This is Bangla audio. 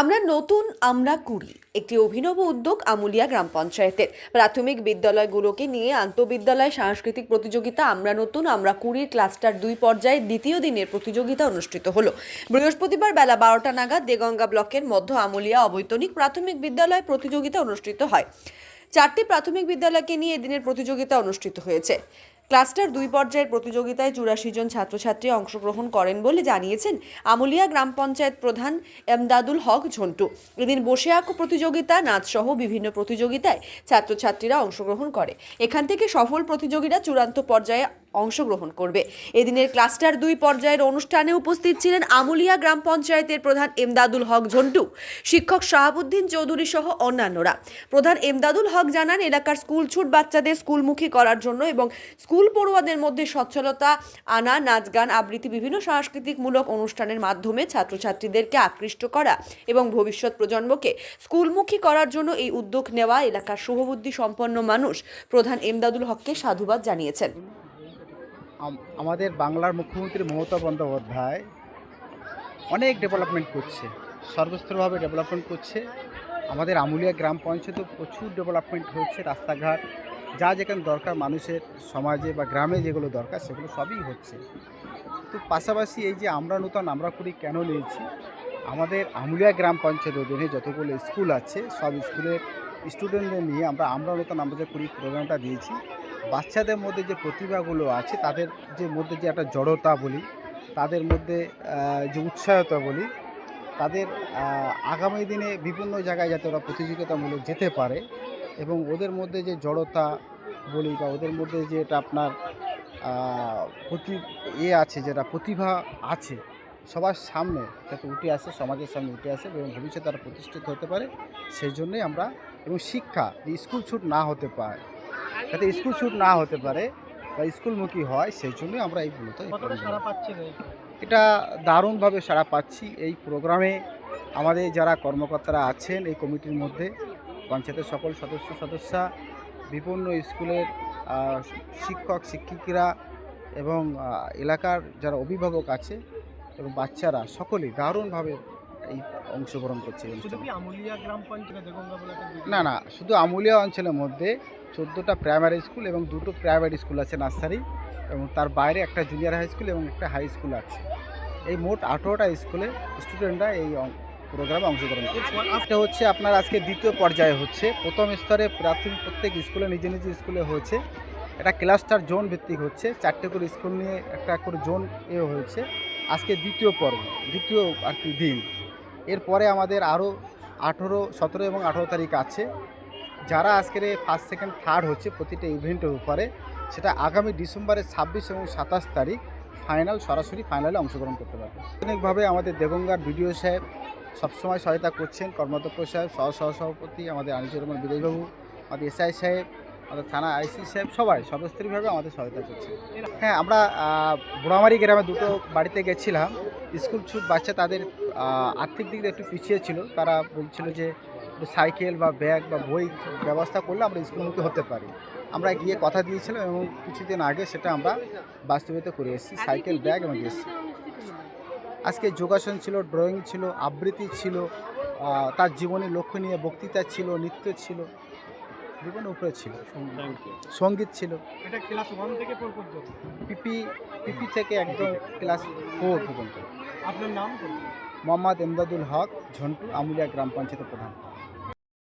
আমরা নতুন, আমরা কুড়ি। একটি অভিনব উদ্যোগ আমুলিয়া গ্রাম পঞ্চায়েতের। প্রাথমিক বিদ্যালয়গুলোকে নিয়ে আন্তঃবিদ্যালয় সাংস্কৃতিক প্রতিযোগিতা আমরা নতুন, আমরা কুড়ির ক্লাস্টার দুই পর্যায়ে দ্বিতীয় দিনের প্রতিযোগিতা অনুষ্ঠিত হলো। বৃহস্পতিবার বেলা বারোটা নাগাদ দেগঙ্গা ব্লকের মধ্য আমুলিয়া অবৈতনিক প্রাথমিক বিদ্যালয় প্রতিযোগিতা অনুষ্ঠিত হয়। চারটি প্রাথমিক বিদ্যালয়কে নিয়ে এদিনের প্রতিযোগিতা অনুষ্ঠিত হয়েছে। ক্লাস্টার দুই পর্যায়ের প্রতিযোগিতায় চুরাশি জন ছাত্রছাত্রী অংশগ্রহণ করেন বলে জানিয়েছেন আমুলিয়া গ্রাম পঞ্চায়েত প্রধান এমদাদুল হক ঝন্টু। এদিন বসে আঁকো প্রতিযোগিতা, নাচসহ বিভিন্ন প্রতিযোগিতায় ছাত্রছাত্রীরা অংশগ্রহণ করে। এখান থেকে সফল প্রতিযোগীরা চূড়ান্ত পর্যায়ে অংশগ্রহণ করবে। এদিনের ক্লাস্টার দুই পর্যায়ের অনুষ্ঠানে উপস্থিত ছিলেন আমুলিয়া গ্রাম পঞ্চায়েতের প্রধান এমদাদুল হক ঝন্টু, শিক্ষক শাহাবুদ্দিন চৌধুরী সহ অন্যান্যরা। প্রধান এমদাদুল হক জানান, এলাকার স্কুল ছুট বাচ্চাদের স্কুলমুখী করার জন্য এবং স্কুল পড়ুয়াদের মধ্যে সচ্ছলতা আনা, নাচ গান আবৃত্তি বিভিন্ন সাংস্কৃতিকমূলক অনুষ্ঠানের মাধ্যমে ছাত্রছাত্রীদেরকে আকৃষ্ট করা এবং ভবিষ্যৎ প্রজন্মকে স্কুলমুখী করার জন্য এই উদ্যোগ নেওয়া এলাকার শুভবুদ্ধি সম্পন্ন মানুষ প্রধান এমদাদুল হককে সাধুবাদ জানিয়েছেন। আমাদের বাংলার মুখ্যমন্ত্রী মমতা বন্দ্যোপাধ্যায় অনেক ডেভেলপমেন্ট করছে, সর্বস্তরভাবে ডেভেলপমেন্ট করছে। আমাদের আমুলিয়া গ্রাম পঞ্চায়েতেও প্রচুর ডেভেলপমেন্ট হচ্ছে, রাস্তাঘাট, যা যেখানে দরকার মানুষের সমাজে বা গ্রামে যেগুলো দরকার সেগুলো সবই হচ্ছে। তো পাশাপাশি এই যে আমরা নূতন আমরা করি কেন নিয়েছি? আমাদের আমুলিয়া গ্রাম পঞ্চায়েত অধীনে যতগুলো স্কুল আছে, সব স্কুলের স্টুডেন্টদের নিয়ে আমরা আমরা নূতন আমরা যে করি প্রোগ্রামটা দিয়েছি। বাচ্চাদের মধ্যে যে প্রতিভাগুলো আছে, তাদের যে মধ্যে যে একটা জড়তা বলি, তাদের মধ্যে যে উৎসাহতা বলি, তাদের আগামী দিনে বিভিন্ন জায়গায় যাতে ওরা প্রতিযোগিতামূলক যেতে পারে এবং ওদের মধ্যে যে জড়তা বলি বা ওদের মধ্যে যে এটা আপনার প্রতি, এ আছে, যেটা প্রতিভা আছে, সবার সামনে যাতে উঠে আসে, সমাজের সামনে উঠে আসে এবং ভবিষ্যতে তারা প্রতিষ্ঠিত হতে পারে, সেই জন্যই আমরা, এবং শিক্ষা স্কুল ছুট না হতে পারে যাতে স্কুল ছুট না হতে পারে বা স্কুলমুখী হয় সেই জন্যই আমরা এই মূলত এটা দারুণভাবে সাড়া পাচ্ছি এই প্রোগ্রামে আমাদের যারা কর্মকর্তারা আছেন এই কমিটির মধ্যে পঞ্চায়েতের সকল সদস্য সদস্যা বিভিন্ন স্কুলের শিক্ষক শিক্ষিকারা এবং এলাকার যারা অভিভাবক আছে এবং বাচ্চারা সকলেই দারুণভাবে এই অংশগ্রহণ করছে না না শুধু আমুলিয়া অঞ্চলের মধ্যে চোদ্দোটা প্রাইমারি স্কুল এবং দুটো প্রাইভেট স্কুল আছে নার্সারি এবং তার বাইরে একটা জুনিয়র হাই স্কুল এবং একটা হাই স্কুল আছে। এই মোট আঠেরোটা স্কুলে স্টুডেন্টরা এই প্রোগ্রামে অংশগ্রহণ করছে। এটা হচ্ছে আপনার আজকে দ্বিতীয় পর্যায়ে হচ্ছে। প্রথম স্তরে প্রাথমিক প্রত্যেক স্কুলে নিজ নিজ স্কুলে হয়েছে। এটা ক্লাস্টার জোন ভিত্তিক হচ্ছে। চারটে করে স্কুল নিয়ে একটা করে জোন এ হয়েছে। আজকে দ্বিতীয় পর্ব দ্বিতীয় আর কি দিন। এরপরে আমাদের আরও আঠেরো, সতেরো এবং আঠেরো তারিখ আছে। যারা আজকের ফার্স্ট সেকেন্ড থার্ড হচ্ছে প্রতিটা ইভেন্টের উপরে, সেটা আগামী ডিসেম্বরের ছাব্বিশ এবং সাতাশ তারিখ ফাইনাল সরাসরি ফাইনালে অংশগ্রহণ করতে পারবে। অনেকভাবে আমাদের দেবঙ্গার বিডিও সাহেব সবসময় সহায়তা করছেন, কর্মাধ্যক্ষ সাহেব, সহ সহ সভাপতি আমাদের আনিসুর রহমান বিদায়বাবু, আমাদের এসআই সাহেব, আমাদের থানা আইসি সাহেব, সবাই সর্বস্তরীভাবে আমাদের সহায়তা করছে হ্যাঁ আমরা বুড়ামারি গ্রামে দুটো বাড়িতে গেছিলাম। স্কুল ছুট বাচ্চা তাদের আর্থিক দিক দিয়ে একটু পিছিয়ে ছিল। তারা বলছিল যে সাইকেল বা ব্যাগ বা বই ব্যবস্থা করলে আমরা স্কুলমুখী হতে পারি। আমরা গিয়ে কথা দিয়েছিলাম এবং কিছুদিন আগে সেটা আমরা বাস্তবায়িত করে এসেছি। সাইকেল ব্যাগ এবং এসেছি আজকে যোগাসন ছিল ড্রয়িং ছিল আবৃত্তি ছিল তার জীবনের লক্ষ্য নিয়ে বক্তৃতা ছিল নৃত্য ছিল বিভিন্ন উপরে ছিল। সংগীত ছিল। এটা ক্লাস ওয়ান থেকে পর্যন্ত? পিপি পিপি থেকে একদম ক্লাস ফোর পর্যন্ত। আপনার নাম মোহাম্মদ এমদাদুল হক ঝন্টু আমুলিয়া গ্রাম পঞ্চায়েতের প্রধান।